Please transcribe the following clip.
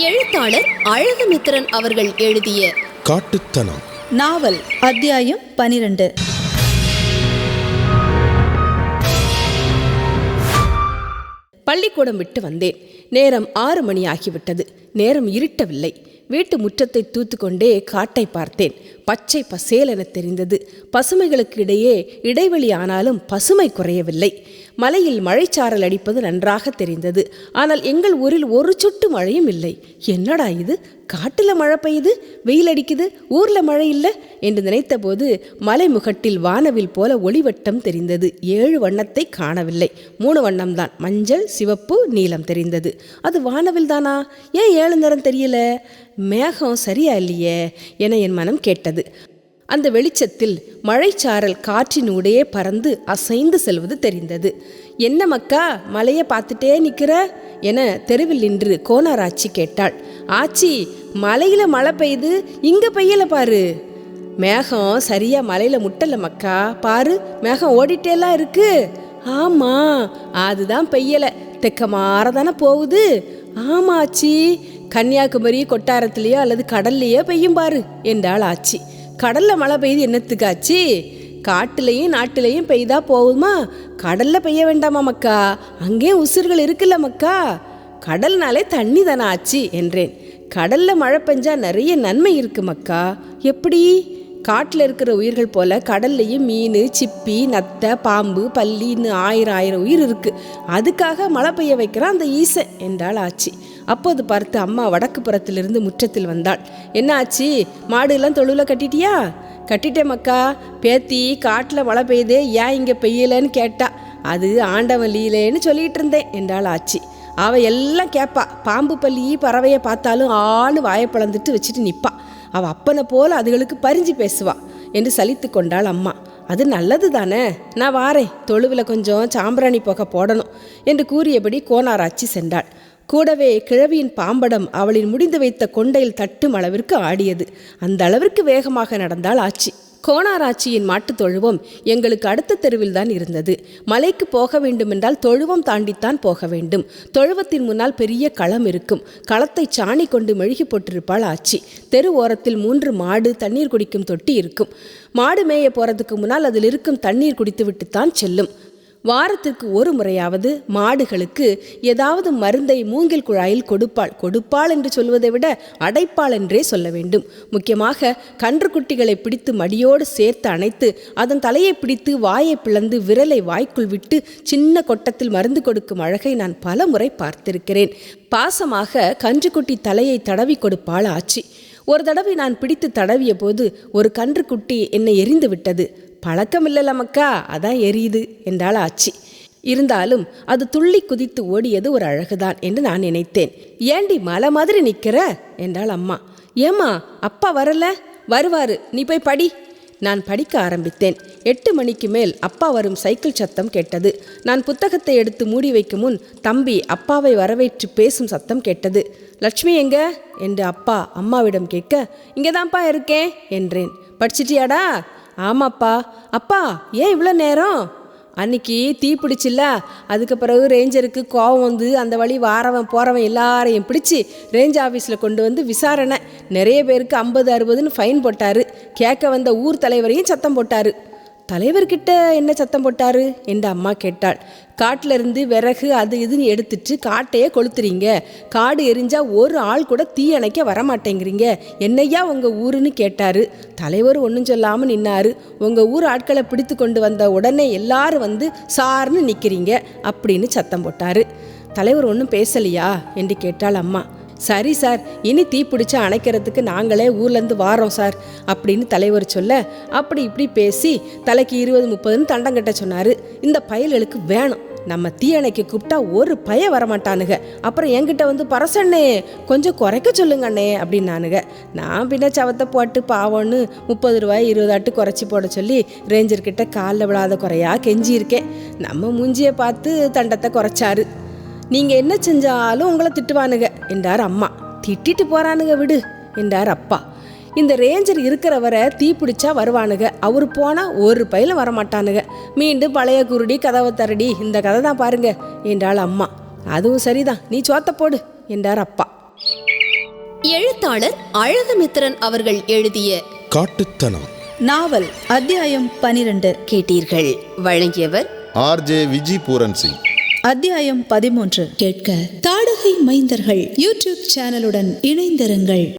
எழுத்தாளர் அழகுமித்திரன் அவர்கள் எழுதிய காட்டுத்தனம். நாவல் அத்தியாயம் பனிரெண்டு. பள்ளிக்கூடம் விட்டு வந்தேன். நேரம் ஆறு மணி ஆகிவிட்டது. நேரம் இருட்டவில்லை. வீட்டு முற்றத்தை தூத்துக்கொண்டே காட்டை பார்த்தேன். பச்சை பசேலென தெரிந்தது. பசுமைகளுக்கு இடையே இடைவெளி ஆனாலும் பசுமை குறையவில்லை. மலையில் மழைச்சாரல் அடிப்பது நன்றாக தெரிந்தது. ஆனால் எங்கள் ஊரில் ஒரு சொட்டு மழையும் இல்லை. என்னடா இது? காட்டில் மழை பெய்யுது? வெயில் அடிக்குது? ஊரில் மழை இல்லை? என்று நினைத்தபோது மலைமுகட்டில் வானவில் போல ஒளிவட்டம் தெரிந்தது. ஏழு வண்ணத்தை காணவில்லை. மூணு வண்ணம்தான். மஞ்சள் சிவப்பு நீலம் தெரிந்தது. அது வானவில் தானா ஏன் ஏழு நிறம் தெரியல? மேகம் சரியா இல்லையே? என என் மனம் கேட்டது. அந்த வெளிச்சத்தில் மழைச்சாரல் காற்றினூடே பறந்து அசைந்து செல்வது தெரிந்தது. என்ன மக்கா மலையை பார்த்துட்டே நிற்கிற என தெருவில் நின்று கோனாராச்சி கேட்டாள். ஆச்சி மலையில மழை பெய்யுது. இங்க பெய்யல பாரு. மேகம் சரியா மலையில முட்டல மக்கா. பாரு மேகம் ஓடிட்டேலாம் இருக்கு. ஆமா அதுதான் பெய்யல. தெக்க மாறதானே போகுது. ஆமாச்சி கன்னியாகுமரி கொட்டாரத்திலேயோ அல்லது கடல்லையோ பெய்யும் பாரு என்றாள் ஆச்சி. கடல்ல மழை பெய்யுது என்னத்துக்காச்சி காட்டுலையும் நாட்டிலையும் பெய்தா போகுமா? கடல்ல பெய்ய வேண்டாமா மக்கா? அங்கே உசுர்கள் இருக்குல்ல மக்கா? கடல்னாலே தண்ணி தானே ஆச்சு என்றேன். கடல்ல மழை பெஞ்சா நிறைய நன்மை இருக்கு மக்கா. எப்படி? காட்டில் இருக்கிற உயிர்கள் போல கடல்லையும் மீன் சிப்பி நத்தை பாம்பு பல்லின்னு ஆயிரம் ஆயிரம் உயிர் இருக்கு. அதுக்காக மழை பெய்ய வைக்கிறான் அந்த ஈசன் என்றால் ஆச்சி. அப்போது பார்த்து அம்மா வடக்கு புறத்திலிருந்து முற்றத்தில் வந்தாள். என்ன ஆச்சு மாடு எல்லாம் தொழுவில் கட்டிட்டியா? கட்டிட்டேன் மக்கா. பேத்தி காட்டில் மழை பெய்யுதே ஏன் இங்கே பெய்யலன்னு கேட்டா. அது ஆண்டவன் லீலேன்னு சொல்லிட்டு இருந்தேன் என்றாள் ஆச்சி. அவ எல்லாம் கேட்பா பாம்பு பள்ளி பறவையை பார்த்தாலும் ஆளு வாயை பிளந்துட்டு வச்சுட்டு நிற்பா அவ அப்பனை போல அதுகளுக்கு பறிஞ்சு பேசுவா என்று சலித்து கொண்டாள் அம்மா. அது நல்லது தானே? நான் வாரேன். தொழுவில் கொஞ்சம் சாம்பிராணி புகை போடணும் என்று கூறியபடி கோனாராச்சி சென்றாள். கூடவே கிழவியின் பாம்படம் அவளின் முடிந்து வைத்த கொண்டையில் தட்டும் அளவிற்கு ஆடியது. அந்த அளவிற்கு வேகமாக நடந்தால் ஆச்சி. கோணாராட்சியின் மாட்டுத் தொழுவம் எங்களுக்கு அடுத்த தெருவில் தான் இருந்தது. மலைக்கு போக வேண்டுமென்றால் தொழுவம் தாண்டித்தான் போக வேண்டும். தொழுவத்தின் முன்னால் பெரிய களம் இருக்கும். களத்தை சாணி கொண்டு மெழுகி போட்டிருப்பாள் ஆச்சி. தெரு ஓரத்தில் மூன்று மாடு தண்ணீர் குடிக்கும் தொட்டி இருக்கும். மாடு மேய போறதுக்கு முன்னால் அதில் இருக்கும் தண்ணீர் குடித்துவிட்டுத்தான் செல்லும். வாரத்திற்கு ஒரு முறையாவது மாடுகளுக்கு ஏதாவது மருந்தை மூங்கில் குழாயில் கொடுப்பாள். கொடுப்பாள் என்று சொல்வதை விட அடைப்பாள் என்றே சொல்ல வேண்டும். முக்கியமாக கன்றுக்குட்டிகளை பிடித்து மடியோடு சேர்த்து அணைத்து அதன் தலையை பிடித்து வாயை பிளந்து விரலை வாய்க்குள் விட்டு சின்ன கொட்டத்தில் மருந்து கொடுக்கும் அழகை நான் பல முறை பார்த்திருக்கிறேன். பாசமாக கன்றுக்குட்டி தலையை தடவி கொடுப்பாள் ஆச்சி. ஒரு தடவை நான் பிடித்து தடவிய போது ஒரு கன்றுக்குட்டி என்னை எரிந்து விட்டது. பழக்கம் இல்லைல்ல மக்கா அதான் எரியுது என்றாள் ஆச்சி. இருந்தாலும் அது துள்ளி குதித்து ஓடியது ஒரு அழகுதான் என்று நான் நினைத்தேன். ஏண்டி மலை மாதிரி நிற்கிற என்றாள் அம்மா. ஏம்மா அப்பா வரல? வருவாரு நீ போய் படி. நான் படிக்க ஆரம்பித்தேன். எட்டு மணிக்கு மேல் அப்பா வரும் சைக்கிள் சத்தம் கேட்டது. நான் புத்தகத்தை எடுத்து மூடி வைக்கும் முன் தம்பி அப்பாவை வரவேற்று பேசும் சத்தம் கேட்டது. லட்சுமி எங்க? என்று அப்பா அம்மாவிடம் கேட்க இங்கே தான்ப்பா இருக்கேன் என்றேன். படிச்சிட்டியாடா? ஆமாப்பா. அப்பா ஏன் இவ்வளோ நேரம்? அன்னைக்கு தீ பிடிச்சில்ல? அதுக்கு பிறகு ரேஞ்சருக்கு கோவம் வந்து அந்த வழி வாரவன் போகிறவன் எல்லாரையும் பிடிச்சி ரேஞ்ச் ஆஃபீஸில் கொண்டு வந்து விசாரணை. நிறைய பேருக்கு ஐம்பது அறுபதுன்னு ஃபைன் போட்டார். கேட்க வந்த ஊர் தலைவரையும் சத்தம் போட்டார். தலைவர்கிட்ட என்ன சத்தம் போட்டாரு? என்று அம்மா கேட்டாள். காட்டிலிருந்து விறகு அது இதுன்னு எடுத்துட்டு காட்டையே கொளுத்துறீங்க. காடு எரிஞ்சா ஒரு ஆள் கூட தீ அணைக்க வரமாட்டேங்கிறீங்க. என்னையா உங்கள் ஊருன்னு கேட்டாரு. தலைவர் ஒன்றும் சொல்லாமல் நின்னாரு. உங்கள் ஊர் ஆட்களை பிடித்து கொண்டு வந்த உடனே எல்லாரும் வந்து சார்னு நிற்கிறீங்க அப்படின்னு சத்தம் போட்டாரு. தலைவர் ஒன்றும் பேசலையா? என்று கேட்டாள் அம்மா. சரி சார் இனி தீ பிடிச்சி அணைக்கிறதுக்கு நாங்களே ஊர்லேருந்து வாரோம் சார் அப்படின்னு தலைவர் சொல்ல அப்படி இப்படி பேசி தலைக்கு இருபது முப்பதுன்னு தண்டம் கட்ட சொன்னார். இந்த பயல்களுக்கு வேணும். நம்ம தீ அணைக்க கூப்பிட்டா ஒரு பய வரமாட்டானுங்க. அப்புறம் என்கிட்ட வந்து பரசண்ணே கொஞ்சம் குறைக்க சொல்லுங்க அண்ணே அப்படின்னானுங்க. நான் பின்ன சவத்தை போட்டு பாவம்னு முப்பது ரூபாய் இருபதாட்டு குறைச்சி போட சொல்லி ரேஞ்சர்கிட்ட காலில் விழாத குறையா கெஞ்சியிருக்கேன். நம்ம மூஞ்சியை பார்த்து தண்டத்தை குறைச்சாரு. நீங்க என்ன செஞ்சாலும் உங்களை திட்டுவானுங்க என்றார் அம்மா. திட்டிட்டு போறானுங்க விடு என்றார் அப்பா. இந்த ரேஞ்சர் இருக்கிறவரை தீ பிடிச்சா வருவானுங்க. அவர் போனா ஒரு பையில வரமாட்டானுங்க. மீண்டும் பழைய குருடி கதவை தரடி இந்த கதை தான் பாருங்க என்றாள் அம்மா. அதுவும் சரிதான் நீ சோத்த போடு என்றார் அப்பா. எழுத்தாளர் அழகுமித்திரன் அவர்கள் எழுதிய காட்டுத்தனம். நாவல் அத்தியாயம் பனிரெண்டு. கேட்டீர்கள். வழங்கியவர் ஆர்ஜே விஜி பூரன் சிங். அத்தியாயம் பதிமூன்று. கேட்க தாடகை மைந்தர்கள் யூடியூப் சேனலுடன் இணைந்திருங்கள்.